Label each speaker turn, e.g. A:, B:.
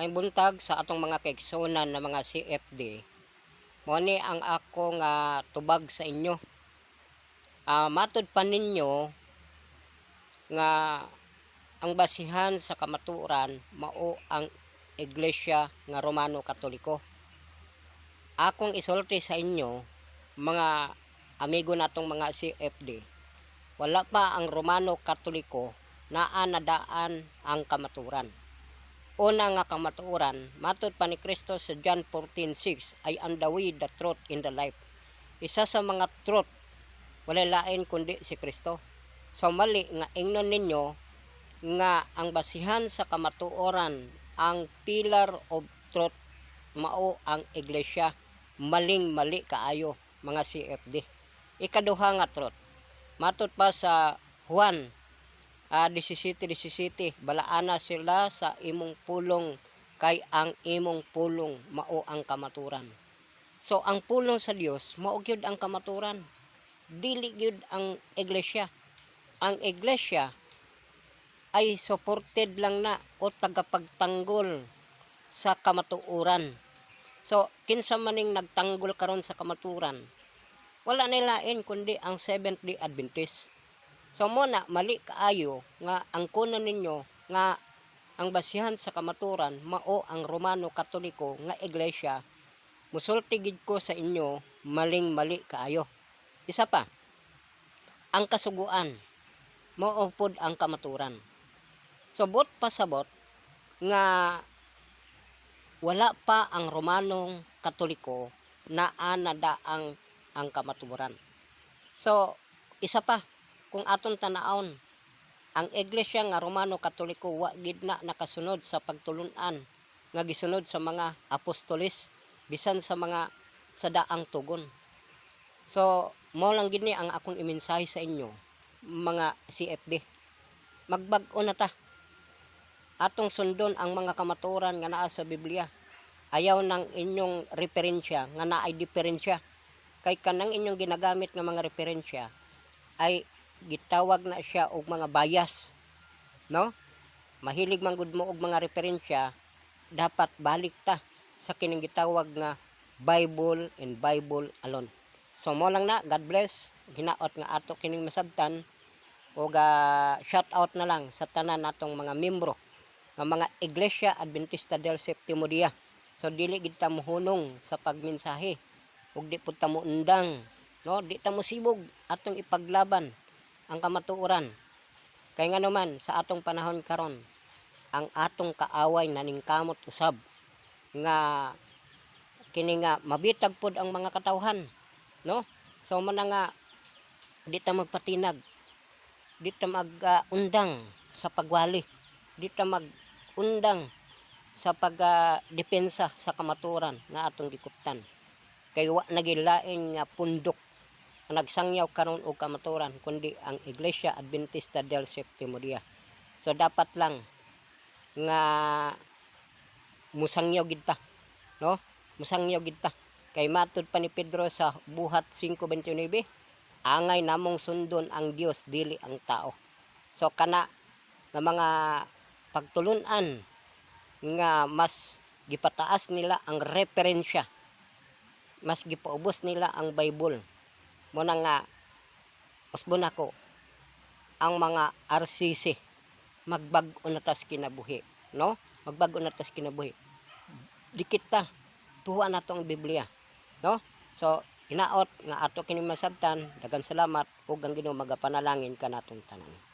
A: may buntag sa atong mga kaigsunan na mga CFD. Mo ni ang ako nga tubag sa inyo. Ah, matud pa ninyo nga ang basihan sa kamaturan mao ang Iglesia nga Romano Katoliko. Akong isulti sa inyo mga amigo natong mga CFD. Wala pa ang Romano Katoliko naa nadaan ang kamaturan. Una nga kamaturan, matod pa ni Kristo sa John 14:6 ay ang the way, the truth, in the life. Isa sa mga truth, wala lain kundi si Kristo. So mali nga ingnon ninyo nga ang basihan sa kamatuoran ang pillar of truth mao ang iglesia maling mali kaayo mga CFD ikaduha nga truth matud pa sa Juan ah 17 17 balaana sila sa imong pulong kay ang imong pulong mao ang kamaturan. So ang pulong sa Dios mao gyud ang kamaturan. Dili gyud ang iglesia. Ang iglesia ay supported lang na o tagapagtanggol sa kamatuuran. So, kinsa maning nagtanggol karon sa kamaturan, wala nilain kundi ang Seventh Day Adventist. So, muna, mali kaayo nga ang kunan ninyo nga ang basihan sa kamaturan mao ang Romano Katoliko nga iglesia. Musulti gid ko sa inyo maling mali kaayo. Isa pa ang kasuguan mao pod ang kamaturan. So bot pasabot nga wala pa ang Romanong Katoliko na anada ang ang kamaturan. So isa pa kung aton tanaon ang iglesia nga Romano Katoliko wa gid na nakasunod sa pagtulunan nga gisunod sa mga apostolis bisan sa mga sa daang tugon. So mo lang gid ni ang akong imensahe sa inyo mga CFD. Magbag-o na ta atong sundon ang mga kamaturan nga naa sa Biblia. Ayaw ng inyong referensya nga naay diferensya. Kay kanang inyong ginagamit nga mga referensya ay gitawag na siya og mga bias. No? Mahilig man gud mo og mga referensya, dapat balik ta sa kining gitawag nga Bible and Bible alone. So mo lang na, God bless. Hinaot nga ato kining masabtan o ga shout out na lang sa tanan natong mga membro nga mga Iglesia Adventista del Septimo Dia. So dili gid ta mohunong sa pagmensahe ug di pud ta mo undang, no? Di ta mo sibog atong ipaglaban ang kamatuoran. Kay nga naman sa atong panahon karon ang atong kaaway naningkamot usab nga kini nga mabitag pod ang mga katawhan, no? So man nga di ta magpatinag, di ta mag-undang sa pagwali, di ta mag undang sa pagdepensa sa kamaturan nga atong gikuptan kay wa nagilain nga pundok nagsangyaw karon og kamaturan kundi ang Iglesia Adventista del Septimo Dia so dapat lang nga musangyaw gid ta no? Musangyaw gid ta kay matud pa ni Pedro sa buhat 5:29 angay namong sundon ang Dios dili ang tao. So kana nga mga pagtulunan nga mas gipataas nila ang referensya mas gipaubos nila ang Bible mo na nga usbon ako ang mga RCC magbag-o na tas kinabuhi no? Magbag-o na tas kinabuhi. Dikit ta tuwa na tong Biblia no? So hinaot nga ato kining masabtan dagan salamat ug ang Ginoo magapanalangin kanatong tanan